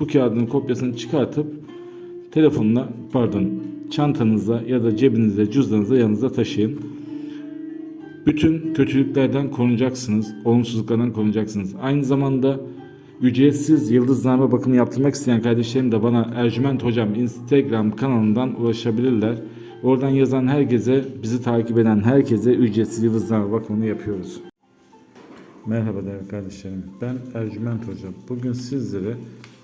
bu kağıdın kopyasını çıkartıp telefonuna, pardon, çantanıza ya da cebinizde, cüzdanınızda yanınızda taşıyın. Bütün kötülüklerden korunacaksınız, olumsuzluklardan korunacaksınız. Aynı zamanda ücretsiz yıldızlarma bakımı yaptırmak isteyen kardeşlerim de bana Ercüment Hocam Instagram kanalından ulaşabilirler. Oradan yazan herkese, bizi takip eden herkese ücretsiz yıldızlarma bakımını yapıyoruz. Merhaba değerli kardeşlerim. Ben Ercüment Hocam. Bugün sizlere